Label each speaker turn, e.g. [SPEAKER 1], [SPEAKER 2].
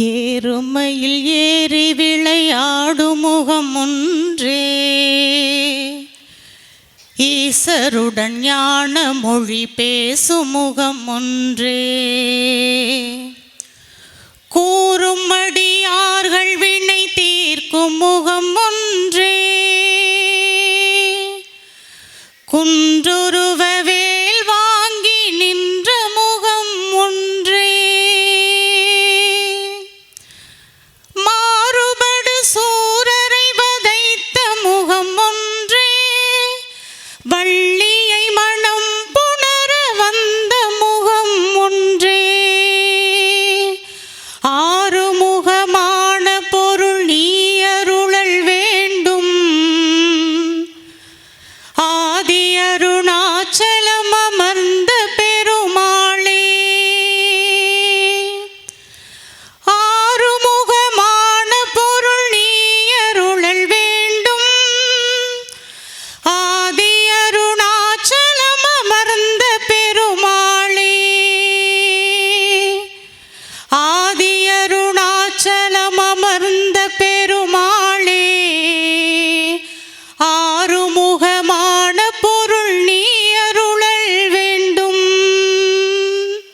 [SPEAKER 1] ஏறுமையில் ஏறி விளையாடு முகம் ஒன்றே. ஈசருடன் ஞான மொழி பேசும் முகம் ஒன்றே. கூறும் அடியார்கள் வினை தீர்க்கும் முகம் ஒன்றே. குன்றொரு ஆதியருணா